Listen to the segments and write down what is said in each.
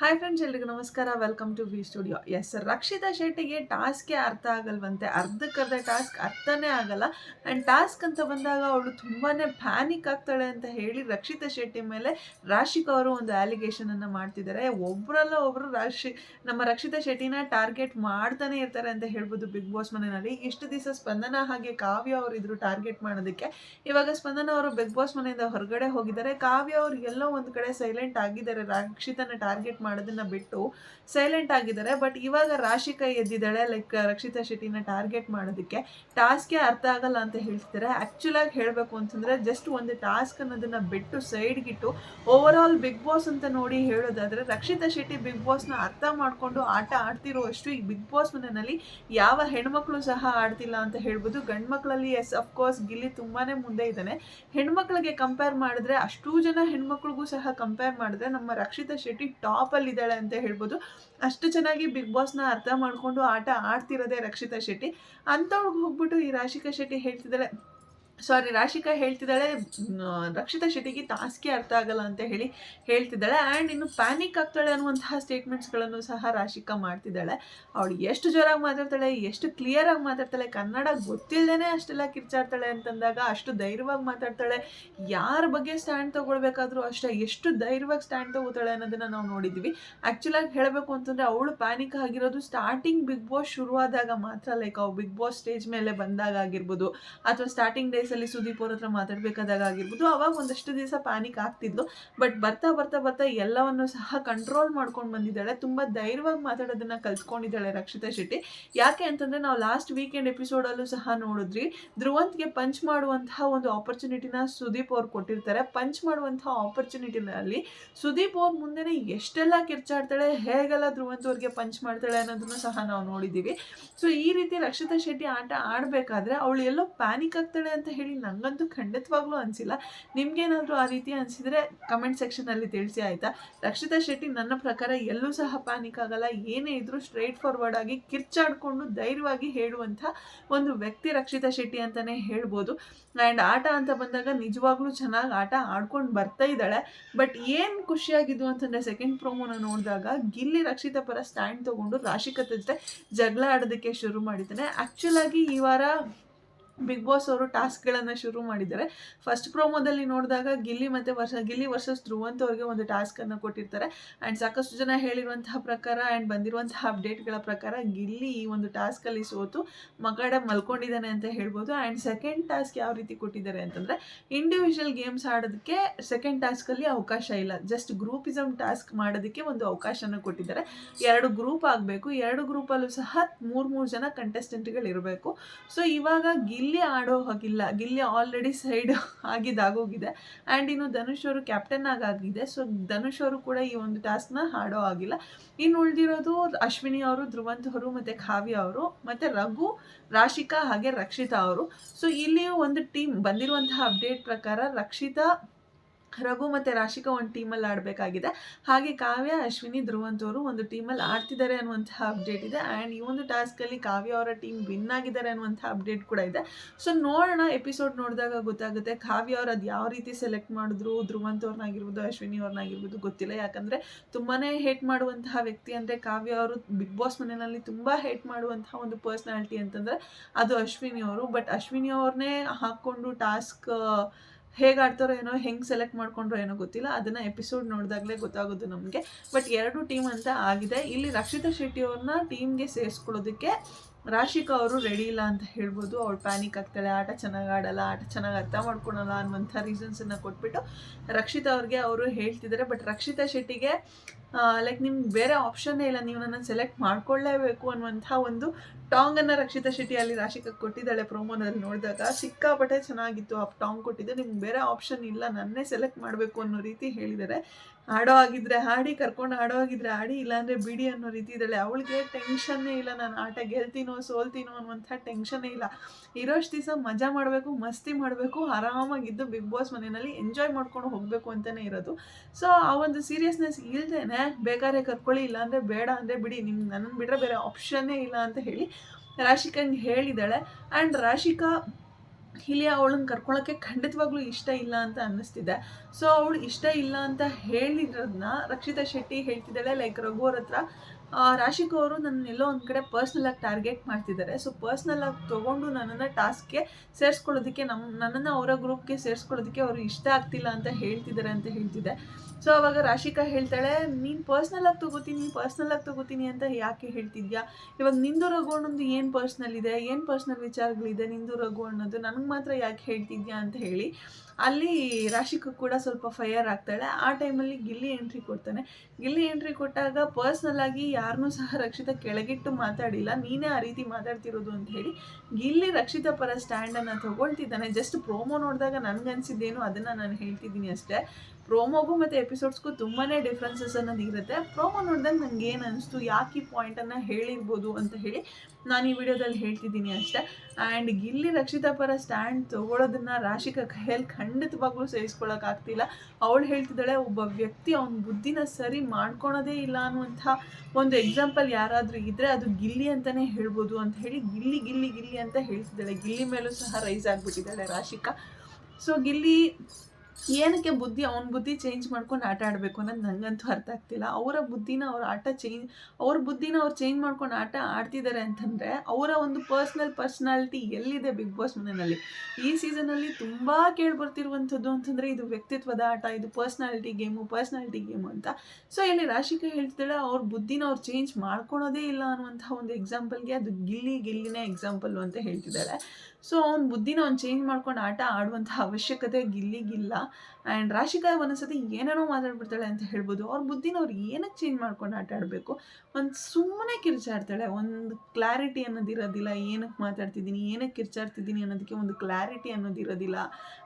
Hi friends ಎಲ್ರಿಗೂ ನಮಸ್ಕಾರ. Welcome to V studio S Rakshita ಶೆಟ್ಟಿಗೆ ಟಾಸ್ಕ್ಗೆ ಅರ್ಥ ಆಗಲ್ವಂತೆ. ಅರ್ಧಕ್ಕರ್ಧ ಟಾಸ್ಕ್ ಅರ್ಥನೇ ಆಗಲ್ಲ. ಆ್ಯಂಡ್ ಟಾಸ್ಕ್ ಅಂತ ಬಂದಾಗ ಅವಳು ತುಂಬಾ ಪ್ಯಾನಿಕ್ ಆಗ್ತಾಳೆ ಅಂತ ಹೇಳಿ ರಕ್ಷಿತಾ ಶೆಟ್ಟಿ ಮೇಲೆ ರಾಶಿಕ ಅವರು ಒಂದು ಆ್ಯಲಿಗೇಷನನ್ನು ಮಾಡ್ತಿದ್ದಾರೆ. ಒಬ್ಬರಲ್ಲ ಒಬ್ಬರು ರಾಶಿ, ನಮ್ಮ ರಕ್ಷಿತಾ ಶೆಟ್ಟಿನ ಟಾರ್ಗೆಟ್ ಮಾಡ್ತಾನೆ ಇರ್ತಾರೆ ಅಂತ ಹೇಳ್ಬೋದು ಬಿಗ್ ಬಾಸ್ ಮನೆಯಲ್ಲಿ. ಇಷ್ಟು ದಿವಸ ಸ್ಪಂದನ ಹಾಗೆ ಕಾವ್ಯ ಅವರು ಇದ್ರು ಟಾರ್ಗೆಟ್ ಮಾಡೋದಕ್ಕೆ. ಇವಾಗ ಸ್ಪಂದನ ಅವರು ಬಿಗ್ ಬಾಸ್ ಮನೆಯಿಂದ ಹೊರಗಡೆ ಹೋಗಿದ್ದಾರೆ. ಕಾವ್ಯ ಅವರು ಎಲ್ಲೋ ಒಂದು ಕಡೆ ಸೈಲೆಂಟ್ ಆಗಿದ್ದಾರೆ. ರಕ್ಷಿತನ ಟಾರ್ಗೆಟ್ ಮಾಡೋದನ್ನ ಬಿಟ್ಟು ಸೈಲೆಂಟ್ ಆಗಿದ್ದಾರೆ. ಬಟ್ ಇವಾಗ ರಾಶಿಕಾ ಎದ್ದಿದ್ದಾಳೆ ಲೈಕ್ ರಕ್ಷಿತಾ ಶೆಟ್ಟಿನ ಟಾರ್ಗೆಟ್ ಮಾಡೋದಕ್ಕೆ ಟಾಸ್ಕೇ ಅರ್ಥ ಆಗಲ್ಲ ಅಂತ ಹೇಳ್ತಿದ್ದಾರೆ. ಆ್ಯಕ್ಚುಲಾಗಿ ಆಗಿ ಹೇಳಬೇಕು ಅಂತಂದರೆ ಜಸ್ಟ್ ಒಂದು ಟಾಸ್ಕ್ ಅನ್ನೋದನ್ನ ಬಿಟ್ಟು ಸೈಡ್ಗಿಟ್ಟು ಓವರ್ ಆಲ್ ಬಿಗ್ ಬಾಸ್ ಅಂತ ನೋಡಿ ಹೇಳೋದಾದ್ರೆ ರಕ್ಷಿತಾ ಶೆಟ್ಟಿ ಬಿಗ್ ಬಾಸ್ನ ಅರ್ಥ ಮಾಡಿಕೊಂಡು ಆಟ ಆಡ್ತಿರೋವಷ್ಟು ಈ ಬಿಗ್ ಬಾಸ್ ಮನೆಯಲ್ಲಿ ಯಾವ ಹೆಣ್ಮಕ್ಳು ಸಹ ಆಡ್ತಿಲ್ಲ ಅಂತ ಹೇಳ್ಬೋದು. ಗಂಡು ಮಕ್ಕಳಲ್ಲಿ ಎಸ್ ಅಫ್ಕೋರ್ಸ್ ಗಿಲ್ಲಿ ತುಂಬಾನೇ ಮುಂದೆ ಇದ್ದಾನೆ. ಹೆಣ್ಮಕ್ಳಿಗೆ ಕಂಪೇರ್ ಮಾಡಿದ್ರೆ ಅಷ್ಟೂ ಜನ ಹೆಣ್ಮಕ್ಳಿಗೂ ಸಹ ಕಂಪೇರ್ ಮಾಡಿದ್ರೆ ನಮ್ಮ ರಕ್ಷಿತಾ ಶೆಟ್ಟಿ ಟಾಪ್ ಇದ್ದಾಳೆ ಅಂತ ಹೇಳ್ಬೋದು. ಅಷ್ಟು ಚೆನ್ನಾಗಿ ಬಿಗ್ ಬಾಸ್ನ ಅರ್ಥ ಮಾಡ್ಕೊಂಡು ಆಟ ಆಡ್ತಿರೋದೇ ರಕ್ಷಿತಾ ಶೆಟ್ಟಿ. ಅಂಥವ್ಳಿಗೆ ಹೋಗ್ಬಿಟ್ಟು ಈ ರಾಶಿಕಾ ಶೆಟ್ಟಿ ಹೇಳ್ತಿದ್ದಾಳೆ ಸಾರಿ ರಾಶಿಕಾ ಹೇಳ್ತಿದ್ದಾಳೆ ರಕ್ಷಿತ ಶೆಟ್ಟಿಗೆ ತಾಸ್ಕೆ ಅರ್ಥ ಆಗಲ್ಲ ಅಂತ ಹೇಳಿ ಹೇಳ್ತಿದ್ದಾಳೆ. ಆ್ಯಂಡ್ ಇನ್ನು ಪ್ಯಾನಿಕ್ ಆಗ್ತಾಳೆ ಅನ್ನುವಂತಹ ಸ್ಟೇಟ್ಮೆಂಟ್ಸ್ಗಳನ್ನು ಸಹ ರಾಶಿಕಾ ಮಾಡ್ತಿದ್ದಾಳೆ. ಅವಳು ಎಷ್ಟು ಜೋರಾಗಿ ಮಾತಾಡ್ತಾಳೆ, ಎಷ್ಟು ಕ್ಲಿಯರಾಗಿ ಮಾತಾಡ್ತಾಳೆ, ಕನ್ನಡ ಗೊತ್ತಿಲ್ಲದೇ ಅಷ್ಟೆಲ್ಲ ಕಿರ್ಚಾಡ್ತಾಳೆ ಅಂತಂದಾಗ ಅಷ್ಟು ಧೈರ್ಯವಾಗಿ ಮಾತಾಡ್ತಾಳೆ. ಯಾರ ಬಗ್ಗೆ ಸ್ಟ್ಯಾಂಡ್ ತಗೊಳ್ಬೇಕಾದ್ರೂ ಅಷ್ಟೇ ಎಷ್ಟು ಧೈರ್ಯವಾಗಿ ಸ್ಟ್ಯಾಂಡ್ ತಗೋತಾಳೆ ಅನ್ನೋದನ್ನು ನಾವು ನೋಡಿದ್ವಿ ಆ್ಯಕ್ಚುಲಾಗಿ ಹೇಳಬೇಕು ಅಂತಂದರೆ ಅವಳು ಪ್ಯಾನಿಕ್ ಆಗಿರೋದು ಸ್ಟಾರ್ಟಿಂಗ್ ಬಿಗ್ ಬಾಸ್ ಶುರುವಾದಾಗ ಮಾತ್ರ ಲೈಕ್ ಅವು ಬಿಗ್ ಬಾಸ್ ಸ್ಟೇಜ್ ಮೇಲೆ ಬಂದಾಗ ಆಗಿರ್ಬೋದು, ಅಥವಾ ಸ್ಟಾರ್ಟಿಂಗ್ ಡೇಸಲ್ಲಿ ಸುದೀಪ್ ಅವ್ರ ಹತ್ರ ಮಾತಾಡ್ಬೇಕಾದಾಗ ಆಗಿರ್ಬೋದು, ಅವಾಗ ಒಂದಷ್ಟು ದಿವಸ ಪ್ಯಾನಿಕ್ ಆಗ್ತಿದ್ಲು. ಬಟ್ ಬರ್ತಾ ಬರ್ತಾ ಬರ್ತಾ ಎಲ್ಲವನ್ನು ಸಹ ಕಂಟ್ರೋಲ್ ಮಾಡ್ಕೊಂಡು ಬಂದಿದ್ದಾಳೆ. ತುಂಬ ಧೈರ್ಯವಾಗಿ ಮಾತಾಡೋದನ್ನ ಕಲ್ತ್ಕೊಂಡಿದ್ದಾಳೆ ರಕ್ಷಿತಾ ಶೆಟ್ಟಿ. ಯಾಕೆ ಅಂತಂದರೆ ನಾವು ಲಾಸ್ಟ್ ವೀಕೆಂಡ್ ಎಪಿಸೋಡಲ್ಲೂ ಸಹ ನೋಡಿದ್ರಿ, ಧ್ರುವಂತ್ಗೆ ಪಂಚ್ ಮಾಡುವಂತಹ ಒಂದು ಆಪರ್ಚುನಿಟಿನ ಸುದೀಪ್ ಅವ್ರು ಕೊಟ್ಟಿರ್ತಾರೆ. ಪಂಚ್ ಮಾಡುವಂತಹ ಆಪರ್ಚುನಿಟಿನಲ್ಲಿ ಸುದೀಪ್ ಅವ್ರ ಮುಂದೆನೆ ಎಷ್ಟೆಲ್ಲ ಕಿರ್ಚಾಡ್ತಾಳೆ, ಹೇಗೆಲ್ಲ ಧ್ರುವಂತ್ ಅವ್ರಿಗೆ ಪಂಚ್ ಮಾಡ್ತಾಳೆ ಅನ್ನೋದನ್ನು ಸಹ ನಾವು ನೋಡಿದ್ದೀವಿ. ಸೊ ಈ ರೀತಿ ರಕ್ಷಿತಾ ಶೆಟ್ಟಿ ಆಟ ಆಡಬೇಕಾದ್ರೆ ಅವಳು ಎಲ್ಲೋ ಪ್ಯಾನಿಕ್ ಆಗ್ತಾಳೆ ಅಂತ ಹೇಳಿ ನನಗಂತೂ ಖಂಡಿತವಾಗ್ಲೂ ಅನಿಸಿಲ್ಲ. ನಿಮ್ಗೇನಾದರೂ ಆ ರೀತಿ ಅನಿಸಿದ್ರೆ ಕಮೆಂಟ್ ಸೆಕ್ಷನಲ್ಲಿ ತಿಳಿಸಿ ಆಯಿತಾ? ರಕ್ಷಿತಾ ಶೆಟ್ಟಿ ನನ್ನ ಪ್ರಕಾರ ಎಲ್ಲೂ ಸಹ ಪ್ಯಾನಿಕ್ ಆಗಲ್ಲ. ಏನೇ ಇದ್ರೂ ಸ್ಟ್ರೈಟ್ ಫಾರ್ವರ್ಡ್ ಆಗಿ ಕಿರ್ಚಾಡಿಕೊಂಡು ಧೈರ್ಯವಾಗಿ ಹೇಳುವಂಥ ಒಂದು ವ್ಯಕ್ತಿ ರಕ್ಷಿತಾ ಶೆಟ್ಟಿ ಅಂತಲೇ ಹೇಳ್ಬೋದು. ಆ್ಯಂಡ್ ಆಟ ಅಂತ ಬಂದಾಗ ನಿಜವಾಗ್ಲೂ ಚೆನ್ನಾಗಿ ಆಟ ಆಡ್ಕೊಂಡು ಬರ್ತಾ ಇದ್ದಾಳೆ. ಬಟ್ ಏನು ಖುಷಿಯಾಗಿದ್ದು ಅಂತಂದರೆ ಸೆಕೆಂಡ್ ಪ್ರೋಮೋನ ನೋಡಿದಾಗ ಗಿಲ್ಲಿ ರಕ್ಷಿತಾ ಪರ ಸ್ಟ್ಯಾಂಡ್ ತೊಗೊಂಡು ರಾಶಿಕತೆ ಜೊತೆ ಜಗಳ ಆಡೋದಕ್ಕೆ ಶುರು ಮಾಡಿದ್ದಾನೆ. ಆ್ಯಕ್ಚುಲಾಗಿ ಈ ವಾರ ಬಿಗ್ ಬಾಸ್ ಅವರು ಟಾಸ್ಕ್ಗಳನ್ನು ಶುರು ಮಾಡಿದ್ದಾರೆ. ಫಸ್ಟ್ ಪ್ರೋಮೋದಲ್ಲಿ ನೋಡಿದಾಗ ಗಿಲ್ಲಿ ಮತ್ತು ವರ್ಷ, ಗಿಲ್ಲಿ ವರ್ಸಸ್ ಧ್ರುವಂತ್ ಅವ್ರಿಗೆ ಒಂದು ಟಾಸ್ಕನ್ನು ಕೊಟ್ಟಿರ್ತಾರೆ. ಆ್ಯಂಡ್ ಸಾಕಷ್ಟು ಜನ ಹೇಳಿರುವಂತಹ ಪ್ರಕಾರ ಆ್ಯಂಡ್ ಬಂದಿರುವಂತಹ ಅಪ್ಡೇಟ್ಗಳ ಪ್ರಕಾರ ಗಿಲ್ಲಿ ಈ ಒಂದು ಟಾಸ್ಕಲ್ಲಿ ಸೋತು, ಮಗಡ ಮಲ್ಕೊಂಡಿದ್ದಾನೆ ಅಂತ ಹೇಳ್ಬೋದು. ಆ್ಯಂಡ್ ಸೆಕೆಂಡ್ ಟಾಸ್ಕ್ ಯಾವ ರೀತಿ ಕೊಟ್ಟಿದ್ದಾರೆ ಅಂತಂದರೆ ಇಂಡಿವಿಜುವಲ್ ಗೇಮ್ಸ್ ಆಡೋದಕ್ಕೆ ಸೆಕೆಂಡ್ ಟಾಸ್ಕಲ್ಲಿ ಅವಕಾಶ ಇಲ್ಲ. ಜಸ್ಟ್ ಗ್ರೂಪಿಸಮ್ ಟಾಸ್ಕ್ ಮಾಡೋದಕ್ಕೆ ಒಂದು ಅವಕಾಶನ ಕೊಟ್ಟಿದ್ದಾರೆ. ಎರಡು ಗ್ರೂಪ್ ಆಗಬೇಕು. ಎರಡು ಗ್ರೂಪಲ್ಲೂ ಸಹ ಮೂರು ಮೂರು ಜನ ಕಂಟೆಸ್ಟೆಂಟ್ಗಳಿರಬೇಕು ಸೊ ಇವಾಗ ಗಿಲ್ಲಿ ಆಡೋ ಹಾಗಿಲ್ಲ. ಗಿಲ್ಲಿ ಆಲ್ರೆಡಿ ಸೈಡ್ ಆಗಿದಾಗೋಗಿದೆ ಆ್ಯಂಡ್ ಇನ್ನು ಧನುಷ್ ಅವರು ಕ್ಯಾಪ್ಟನ್ ಆಗಾಗಿದೆ. ಸೊ ಧನುಷ್ ಅವರು ಕೂಡ ಈ ಒಂದು ಟಾಸ್ಕ್ನ ಆಡೋ ಆಗಿಲ್ಲ ಇನ್ನು ಉಳಿದಿರೋದು ಅಶ್ವಿನಿ ಅವರು, ಧ್ರುವಂತ್ ಅವರು ಮತ್ತು ಕಾವ್ಯ ಅವರು ಮತ್ತು ರಘು, ರಾಶಿಕಾ ಹಾಗೆ ರಕ್ಷಿತಾ ಅವರು. ಸೊ ಇಲ್ಲಿ ಒಂದು ಟೀಮ್ ಬಂದಿರುವಂತಹ ಅಪ್ಡೇಟ್ ಪ್ರಕಾರ ರಕ್ಷಿತಾ ರಘು ಮತ್ತು ರಾಶಿಕಾ ಒಂದು ಟೀಮಲ್ಲಿ ಆಡಬೇಕಾಗಿದೆ. ಹಾಗೆ ಕಾವ್ಯ, ಅಶ್ವಿನಿ, ಧ್ರುವಂತ್ ಅವರು ಒಂದು ಟೀಮಲ್ಲಿ ಆಡ್ತಿದ್ದಾರೆ ಅನ್ನುವಂಥ ಅಪ್ಡೇಟ್ ಇದೆ. ಆ್ಯಂಡ್ ಈ ಒಂದು ಟಾಸ್ಕಲ್ಲಿ ಕಾವ್ಯ ಅವರ ಟೀಮ್ ವಿನ್ ಆಗಿದ್ದಾರೆ ಅನ್ನುವಂಥ ಅಪ್ಡೇಟ್ ಕೂಡ ಇದೆ. ಸೊ ನೋಡೋಣ ಎಪಿಸೋಡ್ ನೋಡಿದಾಗ ಗೊತ್ತಾಗುತ್ತೆ ಕಾವ್ಯ ಅವ್ರು ಅದು ಯಾವ ರೀತಿ ಸೆಲೆಕ್ಟ್ ಮಾಡಿದ್ರು ಧ್ರುವಂತವ್ರನ್ನಾಗಿರ್ಬೋದು ಅಶ್ವಿನಿ ಅವ್ರನ್ನಾಗಿರ್ಬೋದು ಗೊತ್ತಿಲ್ಲ. ಯಾಕಂದರೆ ತುಂಬಾ ಹೇಟ್ ಮಾಡುವಂತಹ ವ್ಯಕ್ತಿ ಅಂದರೆ ಕಾವ್ಯ ಅವರು ಬಿಗ್ ಬಾಸ್ ಮನೆಯಲ್ಲಿ ತುಂಬ ಹೇಟ್ ಮಾಡುವಂತಹ ಒಂದು ಪರ್ಸ್ನಾಲಿಟಿ ಅಂತಂದರೆ ಅದು ಅಶ್ವಿನಿ ಅವರು. ಬಟ್ ಅಶ್ವಿನಿ ಅವ್ರನ್ನೇ ಹಾಕ್ಕೊಂಡು ಟಾಸ್ಕ್ ಹೇಗೆ ಆಡ್ತಾರೋ ಏನೋ, ಹೆಂಗೆ ಸೆಲೆಕ್ಟ್ ಮಾಡ್ಕೊಂಡ್ರೋ ಏನೋ ಗೊತ್ತಿಲ್ಲ. ಅದನ್ನು ಎಪಿಸೋಡ್ ನೋಡಿದಾಗಲೇ ಗೊತ್ತಾಗೋದು ನಮಗೆ. ಬಟ್ ಎರಡು ಟೀಮ್ ಅಂತ ಆಗಿದೆ. ಇಲ್ಲಿ ರಕ್ಷಿತಾ ಶೆಟ್ಟಿ ಅವ್ರನ್ನ ಟೀಮ್ಗೆ ಸೇರಿಸ್ಕೊಳ್ಳೋದಕ್ಕೆ ರಾಶಿಕಾ ಅವರು ರೆಡಿ ಇಲ್ಲ ಅಂತ ಹೇಳ್ಬೋದು. ಅವಳು ಪ್ಯಾನಿಕ್ ಆಗ್ತಾಳೆ. ಆಟ ಚೆನ್ನಾಗಿ ಆಡಲ್ಲ. ಆಟ ಚೆನ್ನಾಗಿ ಅರ್ಥ ಮಾಡ್ಕೊಳಲ್ಲ ಅನ್ನುವಂಥ ರೀಸನ್ಸನ್ನು ಕೊಟ್ಬಿಟ್ಟು ರಕ್ಷಿತಾ ಅವ್ರಿಗೆ ಅವರು ಹೇಳ್ತಿದ್ದಾರೆ ಬಟ್ ರಕ್ಷಿತಾ ಶೆಟ್ಟಿಗೆ ಲೈಕ್ ನಿಮ್ಗೆ ಬೇರೆ ಆಪ್ಷನ್ನೇ ಇಲ್ಲ. ನೀವು ನನ್ನನ್ನು ಸೆಲೆಕ್ಟ್ ಮಾಡ್ಕೊಳ್ಳೇಬೇಕು ಅನ್ನುವಂಥ ಒಂದು ಟಾಂಗನ್ನು ರಕ್ಷಿತಾ ಶೆಟ್ಟಿ ಅಲ್ಲಿ ರಾಶಿಕಾ ಕೊಟ್ಟಿದ್ದಾಳೆ ಪ್ರೋಮೋನಲ್ಲಿ ನೋಡಿದಾಗ. ಸಿಕ್ಕಾಪಟ್ಟೆ ಚೆನ್ನಾಗಿತ್ತು. ಆ ಟಾಂಗ್ ಕೊಟ್ಟಿದ್ದೆ ನಿಮ್ಗೆ ಬೇರೆ ಆಪ್ಷನ್ ಇಲ್ಲ. ನನ್ನೇ ಸೆಲೆಕ್ಟ್ ಮಾಡಬೇಕು ಅನ್ನೋ ರೀತಿ ಹೇಳಿದ್ದಾರೆ. ಆಡೋ ಆಗಿದ್ರೆ ಹಾಡಿ, ಕರ್ಕೊಂಡು ಆಡೋ ಆಗಿದ್ರೆ ಆಡಿ ಇಲ್ಲಾಂದರೆ ಬಿಡಿ ಅನ್ನೋ ರೀತಿ ಇದ್ದಾಳೆ. ಅವಳಿಗೆ ಟೆನ್ಷನ್ನೇ ಇಲ್ಲ. ನಾನು ಆಟ ಗೆಲ್ತೀನೋ, ಸೋಲ್ತೀನೋ ಅನ್ನುವಂಥ ಟೆನ್ಷನ್ನೇ ಇಲ್ಲ. ಇರೋಷ್ಟು ದಿವಸ ಮಜಾ ಮಾಡಬೇಕು, ಮಸ್ತಿ ಮಾಡಬೇಕು ಆರಾಮಾಗಿದ್ದು ಬಿಗ್ ಬಾಸ್ ಮನೆಯಲ್ಲಿ ಎಂಜಾಯ್ ಮಾಡ್ಕೊಂಡು ಹೋಗಬೇಕು ಅಂತಲೇ ಇರೋದು. ಸೊ, ಆ ಒಂದು ಸೀರಿಯಸ್ನೆಸ್ ಇಲ್ದೇನೆ ಬೇಕಾದ್ರೆ ಕರ್ಕೊಳ್ಳಿ, ಇಲ್ಲಾಂದರೆ ಬೇಡ ಅಂದರೆ ಬಿಡಿ. ನಿಮ್ಗೆ ನನ್ನ ಬಿಟ್ಟರೆ ಬೇರೆ ಆಪ್ಷನ್ನೇ ಇಲ್ಲ ಅಂತ ಹೇಳಿ ರಾಶಿಕಂಗೆ ಹೇಳಿದ್ದಾಳೆ. ಆ್ಯಂಡ್ ರಾಶಿಕಾ ಇಲ್ಲಿ ಅವಳನ್ನ ಕರ್ಕೊಳ್ಳೋಕ್ಕೆ ಖಂಡಿತವಾಗ್ಲೂ ಇಷ್ಟ ಇಲ್ಲ ಅಂತ ಅನ್ನಿಸ್ತಿದೆ. ಸೊ ಅವಳು ಇಷ್ಟ ಇಲ್ಲ ಅಂತ ಹೇಳಿರೋದನ್ನ ರಕ್ಷಿತಾ ಶೆಟ್ಟಿ ಹೇಳ್ತಿದ್ದಾಳೆ ಲೈಕ್ ರಘು ಅವ್ರ ಹತ್ರ. ರಾಶಿಕಾ ಅವರು ನನ್ನ ಎಲ್ಲೋ ಒಂದು ಕಡೆ ಪರ್ಸ್ನಲಾಗಿ ಟಾರ್ಗೆಟ್ ಮಾಡ್ತಿದ್ದಾರೆ. ಸೊ ಪರ್ಸ್ನಲ್ ಆಗಿ ತೊಗೊಂಡು ನನ್ನನ್ನು ಟಾಸ್ಕ್ಗೆ ಸೇರಿಸ್ಕೊಳ್ಳೋದಕ್ಕೆ ನಮ್ಮ ನನ್ನನ್ನು ಅವರ ಗ್ರೂಪ್ಗೆ ಸೇರಿಸ್ಕೊಳ್ಳೋದಕ್ಕೆ ಅವರು ಇಷ್ಟ ಆಗ್ತಿಲ್ಲ ಅಂತ ಹೇಳ್ತಿದ್ದಾರೆ ಅಂತ ಹೇಳ್ತಿದ್ದೆ ಸೊ ಅವಾಗ ರಾಶಿಕಾ ಹೇಳ್ತಾಳೆ, ನೀನು ಪರ್ಸ್ನಲಾಗಿ ತಗೋತೀನಿ ಪರ್ಸ್ನಲ್ ಆಗಿ ತಗೋತೀನಿ ಅಂತ ಯಾಕೆ ಹೇಳ್ತಿದ್ಯಾ? ಇವಾಗ ನಿಂದು ರಘು ಅನ್ನೋದು ಏನು ಪರ್ಸ್ನಲ್ ಇದೆ? ಏನು ಪರ್ಸ್ನಲ್ ವಿಚಾರಗಳಿದೆ ನಿಂದು ರಘು ಅನ್ನೋದು ನನಗೆ ಮಾತ್ರ ಯಾಕೆ ಹೇಳ್ತಿದ್ಯಾ ಅಂತ ಹೇಳಿ, ಅಲ್ಲಿ ರಾಶಿಕಾ ಕೂಡ ಸ್ವಲ್ಪ ಫೈಯರ್ ಆಗ್ತಾಳೆ. ಆ ಟೈಮಲ್ಲಿ ಗಿಲ್ಲಿ ಎಂಟ್ರಿ ಕೊಡ್ತಾನೆ. ಗಿಲ್ಲಿ ಎಂಟ್ರಿ ಕೊಟ್ಟಾಗ ಪರ್ಸ್ನಲ್ ಆಗಿ ಯಾರನ್ನೂ ಸಹ ರಕ್ಷಿತ ಕೆಳಗಿಟ್ಟು ಮಾತಾಡಿಲ್ಲ. ನೀನೇ ಆ ರೀತಿ ಮಾತಾಡ್ತಿರೋದು ಅಂತ ಹೇಳಿ ಗಿಲ್ಲಿ ರಕ್ಷಿತ ಪರ ಸ್ಟ್ಯಾಂಡನ್ನು ತಗೊಳ್ತಿದ್ದಾನೆ. ಜಸ್ಟ್ ಪ್ರೋಮೋ ನೋಡಿದಾಗ ನನಗನ್ಸಿದ್ದೇನು ಅದನ್ನು ನಾನು ಹೇಳ್ತಿದ್ದೀನಿ ಅಷ್ಟೇ. ಪ್ರೋಮೋಗೂ ಮತ್ತು ಎಪಿಸೋಡ್ಸ್ಗೂ ತುಂಬಾ ಡಿಫ್ರೆನ್ಸಸ್ ಅನ್ನೋದು ಇರುತ್ತೆ ಪ್ರೋಮೋ ನೋಡಿದಾಗ ನನಗೆ ಏನು ಯಾಕೆ ಈ ಪಾಯಿಂಟನ್ನು ಹೇಳಿರ್ಬೋದು ಅಂತ ಹೇಳಿ ನಾನು ಈ ವಿಡಿಯೋದಲ್ಲಿ ಹೇಳ್ತಿದ್ದೀನಿ ಅಷ್ಟೇ. ಆ್ಯಂಡ್ ಗಿಲ್ಲಿ ರಕ್ಷಿತಾ ಪರ ಸ್ಟ್ಯಾಂಡ್ ತೊಗೊಳೋದನ್ನು ರಾಶಿಕಾ ಕೈಯಲ್ಲಿ ಖಂಡಿತವಾಗ್ಲೂ ಸೇರಿಸ್ಕೊಳ್ಳೋಕ್ಕಾಗ್ತಿಲ್ಲ ಅವಳು ಹೇಳ್ತಿದ್ದಾಳೆ, ಒಬ್ಬ ವ್ಯಕ್ತಿ ಅವನ ಬುದ್ಧಿನ ಸರಿ ಮಾಡ್ಕೊಳೋದೇ ಇಲ್ಲ ಅನ್ನುವಂಥ ಒಂದು ಎಕ್ಸಾಂಪಲ್ ಯಾರಾದರೂ ಇದ್ದರೆ ಅದು ಗಿಲ್ಲಿ ಅಂತಲೇ ಹೇಳ್ಬೋದು ಅಂತ ಹೇಳಿ ಗಿಲ್ಲಿ ಗಿಲ್ಲಿ ಗಿಲ್ಲಿ ಅಂತ ಹೇಳ್ತಿದ್ದಾಳೆ. ಗಿಲ್ಲಿ ಮೇಲೂ ಸಹ ರೈಸ್ ಆಗಿಬಿಟ್ಟಿದ್ದಾಳೆ ರಾಶಿಕಾ. ಸೊ ಗಿಲ್ಲಿ ಏನಕ್ಕೆ ಬುದ್ಧಿ, ಅವನ ಬುದ್ಧಿ ಚೇಂಜ್ ಮಾಡ್ಕೊಂಡು ಆಟ ಆಡಬೇಕು ಅನ್ನೋದು ನನಗಂತೂ ಅರ್ಥ ಆಗ್ತಿಲ್ಲ. ಅವರ ಬುದ್ಧಿನ ಅವ್ರ ಆಟ ಚೇಂಜ್ ಅವ್ರ ಬುದ್ಧಿನ ಅವ್ರು ಚೇಂಜ್ ಮಾಡ್ಕೊಂಡು ಆಟ ಆಡ್ತಿದ್ದಾರೆ ಅಂತಂದರೆ ಅವರ ಒಂದು ಪರ್ಸ್ನಲ್ ಪರ್ಸ್ನಾಲಿಟಿ ಎಲ್ಲಿದೆ ಬಿಗ್ ಬಾಸ್ ಮನೆಯಲ್ಲಿ? ಈ ಸೀಸನಲ್ಲಿ ತುಂಬ ಕೇಳಿಬರ್ತಿರುವಂಥದ್ದು ಅಂತಂದರೆ ಇದು ವ್ಯಕ್ತಿತ್ವದ ಆಟ, ಇದು ಪರ್ಸ್ನಾಲಿಟಿ ಗೇಮು ಪರ್ಸ್ನಾಲಿಟಿ ಗೇಮು ಅಂತ. ಸೊ ಇಲ್ಲಿ ರಾಶಿಕಾ ಹೇಳ್ತಿದ್ದಾಳೆ, ಅವ್ರ ಬುದ್ಧಿನ ಅವ್ರು ಚೇಂಜ್ ಮಾಡ್ಕೊಳೋದೇ ಇಲ್ಲ ಅನ್ನುವಂಥ ಒಂದು ಎಕ್ಸಾಂಪಲ್ಗೆ ಅದು ಗಿಲ್ಲಿ ಗಿಲ್ಲಿನೇ ಎಕ್ಸಾಂಪಲ್ಲು ಅಂತ ಹೇಳ್ತಿದ್ದಾಳೆ ಸೊ ಅವ್ನ ಬುದ್ಧಿನ ಅವ್ನು ಚೇಂಜ್ ಮಾಡ್ಕೊಂಡು ಆಟ ಆಡುವಂಥ ಅವಶ್ಯಕತೆ ಗಿಲ್ಲಿಗಿಲ್ಲ. ಆ್ಯಂಡ್ ರಾಶಿಕಾ ಒಂದೊಂದ್ಸತಿ ಏನೇನೋ ಮಾತಾಡ್ಬಿಡ್ತಾಳೆ ಅಂತ ಹೇಳ್ಬೋದು. ಅವ್ರ ಬುದ್ಧಿನ ಅವ್ರು ಏನಕ್ಕೆ ಚೇಂಜ್ ಮಾಡ್ಕೊಂಡು ಆಟ ಆಡಬೇಕು? ಒಂದು ಸುಮ್ಮನೆ ಕಿರ್ಚಾಡ್ತಾಳೆ. ಒಂದು ಕ್ಲಾರಿಟಿ ಅನ್ನೋದು ಇರೋದಿಲ್ಲ. ಏನಕ್ಕೆ ಮಾತಾಡ್ತಿದ್ದೀನಿ? ಏನಕ್ಕೆ ಕಿರ್ಚಾಡ್ತಿದ್ದೀನಿ ಅನ್ನೋದಕ್ಕೆ ಒಂದು ಕ್ಲಾರಿಟಿ ಅನ್ನೋದಿರೋದಿಲ್ಲ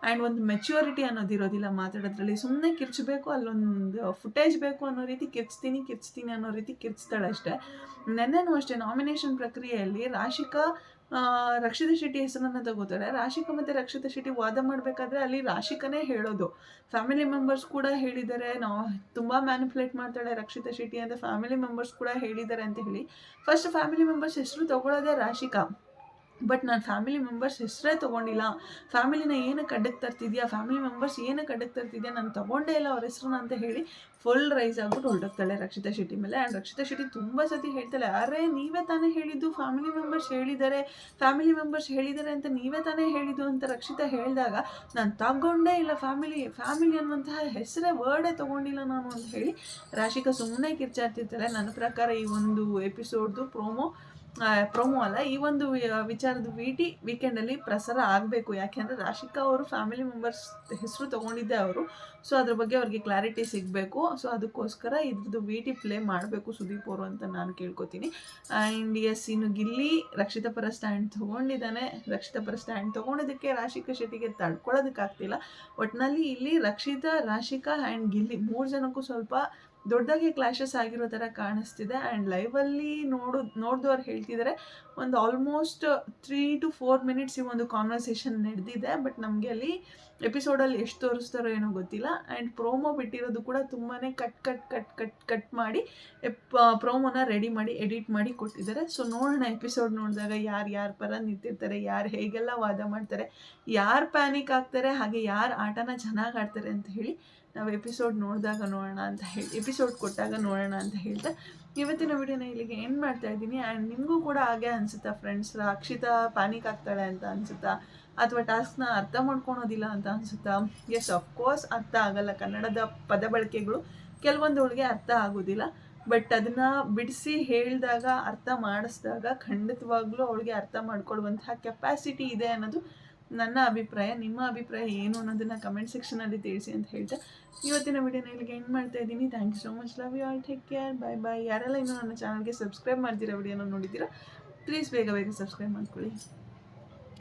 ಆ್ಯಂಡ್ ಒಂದು ಮೆಚ್ಯೂರಿಟಿ ಅನ್ನೋದಿರೋದಿಲ್ಲ ಮಾತಾಡೋದ್ರಲ್ಲಿ. ಸುಮ್ಮನೆ ಕಿರ್ಚಬೇಕು, ಅಲ್ಲೊಂದು ಫುಟೇಜ್ ಬೇಕು ಅನ್ನೋ ರೀತಿ ಕಿರ್ಚ್ತೀನಿ ಕಿರ್ಚ್ತೀನಿ ಅನ್ನೋ ರೀತಿ ಕಿರ್ಚ್ತಾಳೆ ಅಷ್ಟೇ. ನೆನ್ನೆನೂ ಅಷ್ಟೇ ನಾಮಿನೇಷನ್ ಪ್ರಕ್ರಿಯೆಯಲ್ಲಿ ರಾಶಿಕಾ ರಕ್ಷಿತಾ ಶೆಟ್ಟಿ ಹೆಸರನ್ನು ತಗೋತಾರೆ. ರಾಶಿಕಾ ಮತ್ತು ರಕ್ಷಿತಾ ಶೆಟ್ಟಿ ವಾದ ಮಾಡಬೇಕಾದ್ರೆ ಅಲ್ಲಿ ರಾಶಿಕನೇ ಹೇಳೋದು. ಫ್ಯಾಮಿಲಿ ಮೆಂಬರ್ಸ್ ಕೂಡ ಹೇಳಿದ್ದಾರೆ, ನಾವು ತುಂಬ ಮ್ಯಾನಿಪುಲೇಟ್ ಮಾಡ್ತಾಳೆ ರಕ್ಷಿತಾ ಶೆಟ್ಟಿ ಅಂತ ಫ್ಯಾಮಿಲಿ ಮೆಂಬರ್ಸ್ ಕೂಡ ಹೇಳಿದ್ದಾರೆ ಅಂತ ಹೇಳಿ. ಫಸ್ಟ್ ಫ್ಯಾಮಿಲಿ ಮೆಂಬರ್ಸ್ ಹೆಸರು ತಗೊಳ್ಳೋದೇ ರಾಶಿಕಾ. ಬಟ್ ನಾನು ಫ್ಯಾಮಿಲಿ ಮೆಂಬರ್ಸ್ ಹೆಸರೇ ತೊಗೊಂಡಿಲ್ಲ, ಫ್ಯಾಮಿಲಿನ ಏನಕ್ಕೆ ಅಡ್ಡಕ್ಕೆ ತರ್ತಿದ್ಯಾ, ಫ್ಯಾಮಿಲಿ ಮೆಂಬರ್ಸ್ ಏನಕ್ಕೆ ಅಡ್ಡಕ್ಕೆ ತರ್ತಿದ್ಯಾ ನಾನು ತೊಗೊಂಡೇ ಇಲ್ಲ ಅವ್ರ ಹೆಸರನ್ನ ಅಂತ ಹೇಳಿ ಫುಲ್ ರೈಸ್ ಆಗ್ಬಿಟ್ಟು ಹೊರಟೋಗ್ತಾಳೆ ರಕ್ಷಿತಾ ಶೆಟ್ಟಿ ಮೇಲೆ. ಆ್ಯಂಡ್ ರಕ್ಷಿತಾ ಶೆಟ್ಟಿ ತುಂಬ ಸತಿ ಹೇಳ್ತಾಳೆ, ಅರೆ, ನೀವೇ ತಾನೇ ಹೇಳಿದ್ದು, ಫ್ಯಾಮಿಲಿ ಮೆಂಬರ್ಸ್ ಹೇಳಿದ್ದಾರೆ ಫ್ಯಾಮಿಲಿ ಮೆಂಬರ್ಸ್ ಹೇಳಿದ್ದಾರೆ ಅಂತ ನೀವೇ ತಾನೇ ಹೇಳಿದ್ದು, ಅಂತ ರಕ್ಷಿತಾ ಹೇಳಿದಾಗ, ನಾನು ತಗೊಂಡೇ ಇಲ್ಲ ಫ್ಯಾಮಿಲಿ ಫ್ಯಾಮಿಲಿ ಅನ್ನುವಂತಹ ಹೆಸರೇ ವರ್ಡೇ ತೊಗೊಂಡಿಲ್ಲ ನಾನು, ಅಂತ ಹೇಳಿ ರಾಶಿಕಾ ಸುಮ್ಮನೆ ಕಿರ್ಚಾಡ್ತಿರ್ತಾಳೆ. ನನ್ನ ಪ್ರಕಾರ ಈ ಒಂದು ಎಪಿಸೋಡ್ದು ಪ್ರೋಮೋ ಪ್ರೊಮೋ ಅಲ್ಲ, ಈ ಒಂದು ವಿಚಾರದ ವಿಟಿ ವೀಕೆಂಡಲ್ಲಿ ಪ್ರಸಾರ ಆಗಬೇಕು. ಯಾಕೆಂದರೆ ರಾಶಿಕಾ ಅವರು ಫ್ಯಾಮಿಲಿ ಮೆಂಬರ್ಸ್ ಹೆಸರು ತಗೊಂಡಿದ್ದೆ ಅವರು. ಸೊ ಅದ್ರ ಬಗ್ಗೆ ಅವ್ರಿಗೆ ಕ್ಲಾರಿಟಿ ಸಿಗಬೇಕು. ಸೊ ಅದಕ್ಕೋಸ್ಕರ ಇದ್ರದ್ದು ವಿಟಿ ಪ್ಲೇ ಮಾಡಬೇಕು ಸುದೀಪ್ ಅವರು ಅಂತ ನಾನು ಕೇಳ್ಕೊತೀನಿ. ಆ್ಯಂಡ್ ಎಸ್ ಇನ್ನು ಗಿಲ್ಲಿ ರಕ್ಷಿತ ಪರ ಸ್ಟ್ಯಾಂಡ್ ತಗೊಂಡಿದ್ದಾನೆ. ರಕ್ಷಿತ ಪರ ಸ್ಟ್ಯಾಂಡ್ ತಗೊಂಡಿದ್ದಕ್ಕೆ ರಾಶಿಕಾ ಶೆಟ್ಟಿಗೆ ತಡ್ಕೊಳ್ಳೋದಕ್ಕಾಗ್ತಿಲ್ಲ ಒಟ್ಟಿನಲ್ಲಿ ಇಲ್ಲಿ ರಕ್ಷಿತಾ, ರಾಶಿಕಾ ಆ್ಯಂಡ್ ಗಿಲ್ಲಿ ಮೂರು ಜನಕ್ಕೂ ಸ್ವಲ್ಪ ದೊಡ್ಡದಾಗಿ ಕ್ಲಾಶಸ್ ಆಗಿರೋ ಥರ ಕಾಣಿಸ್ತಿದೆ. ಆ್ಯಂಡ್ ಲೈವಲ್ಲಿ ನೋಡು, ನೋಡಿದವ್ರು ಹೇಳ್ತಿದ್ದಾರೆ ಒಂದು almost three two four minutes ಈ ಒಂದು ಕಾನ್ವರ್ಸೇಷನ್ ನಡೆದಿದೆ. ಬಟ್ ನಮಗೆ ಅಲ್ಲಿ ಎಪಿಸೋಡಲ್ಲಿ ಎಷ್ಟು ತೋರಿಸ್ತಾರೋ ಏನೋ ಗೊತ್ತಿಲ್ಲ. ಆ್ಯಂಡ್ ಪ್ರೋಮೋ ಬಿಟ್ಟಿರೋದು ಕೂಡ ತುಂಬಾ cut cut cut cut cut ಮಾಡಿ ಪ್ರೋಮೋನ ರೆಡಿ ಮಾಡಿ ಎಡಿಟ್ ಮಾಡಿ ಕೊಟ್ಟಿದ್ದಾರೆ ಸೊ ನೋಡೋಣ ಎಪಿಸೋಡ್ ನೋಡಿದಾಗ ಯಾರು, ಯಾರ ಪರ ನಿಂತಿರ್ತಾರೆ, ಯಾರು ಹೇಗೆಲ್ಲ ವಾದ ಮಾಡ್ತಾರೆ, ಯಾರು ಪ್ಯಾನಿಕ್ ಆಗ್ತಾರೆ, ಹಾಗೆ ಯಾರು ಆಟನ ಚೆನ್ನಾಗಿ ಆಡ್ತಾರೆ ಅಂತ ಹೇಳಿ ನಾವು ಎಪಿಸೋಡ್ ನೋಡಿದಾಗ ನೋಡೋಣ ಅಂತ ಹೇಳಿ ಎಪಿಸೋಡ್ ಕೊಟ್ಟಾಗ ನೋಡೋಣ ಅಂತ ಹೇಳ್ತಾ, ಇವತ್ತಿನ ವಿಡಿಯೋನ ಇಲ್ಲಿಗೆ ಏನು ಮಾಡ್ತಾ ಇದ್ದೀನಿ. ಆ್ಯಂಡ್ ನಿಮಗೂ ಕೂಡ ಹಾಗೆ ಅನಿಸುತ್ತಾ ಫ್ರೆಂಡ್ಸ್ ರಾಕ್ಷಿತಾ ಪ್ಯಾನಿಕ್ ಆಗ್ತಾಳೆ ಅಂತ ಅನಿಸುತ್ತಾ? ಅಥವಾ ಟಾಸ್ಕ್ನ ಅರ್ಥ ಮಾಡ್ಕೊಳೋದಿಲ್ಲ ಅಂತ ಅನಿಸುತ್ತಾ? ಎಸ್ ಅಫ್ಕೋರ್ಸ್ ಅರ್ಥ ಆಗಲ್ಲ. ಕನ್ನಡದ ಪದ ಬಳಕೆಗಳು ಕೆಲವೊಂದೊಳಗೆ ಅರ್ಥ ಆಗೋದಿಲ್ಲ. ಬಟ್ ಅದನ್ನು ಬಿಡಿಸಿ ಹೇಳಿದಾಗ, ಅರ್ಥ ಮಾಡಿಸಿದಾಗ ಖಂಡಿತವಾಗ್ಲೂ ಅವಳಿಗೆ ಅರ್ಥ ಮಾಡ್ಕೊಳ್ಳುವಂತಹ ಕೆಪಾಸಿಟಿ ಇದೆ ಅನ್ನೋದು ನನ್ನ ಅಭಿಪ್ರಾಯ, ನಿಮ್ಮ ಅಭಿಪ್ರಾಯ ಏನು ಅನ್ನೋದನ್ನು ಕಮೆಂಟ್ ಸೆಕ್ಷನಲ್ಲಿ ತಿಳಿಸಿ ಅಂತ ಹೇಳ್ತಾ. ಇವತ್ತಿನ ವಿಡಿಯೋನ ಇಲ್ಲಿಗೆ ಎಂಡ್ ಮಾಡ್ತಾ ಇದ್ದೀನಿ. Thank you so much love you all take care bye bye ಯಾರೆಲ್ಲ ಇನ್ನೂ ನನ್ನ ಚಾನಲ್ಗೆ ಸಬ್ಸ್ಕ್ರೈಬ್ ಮಾಡ್ತೀರಾ ವಿಡಿಯೋನ ನೋಡಿದ್ದೀರಾ ಪ್ಲೀಸ್ ಬೇಗ ಬೇಗ ಸಬ್ಸ್ಕ್ರೈಬ್ ಮಾಡ್ಕೊಳ್ಳಿ.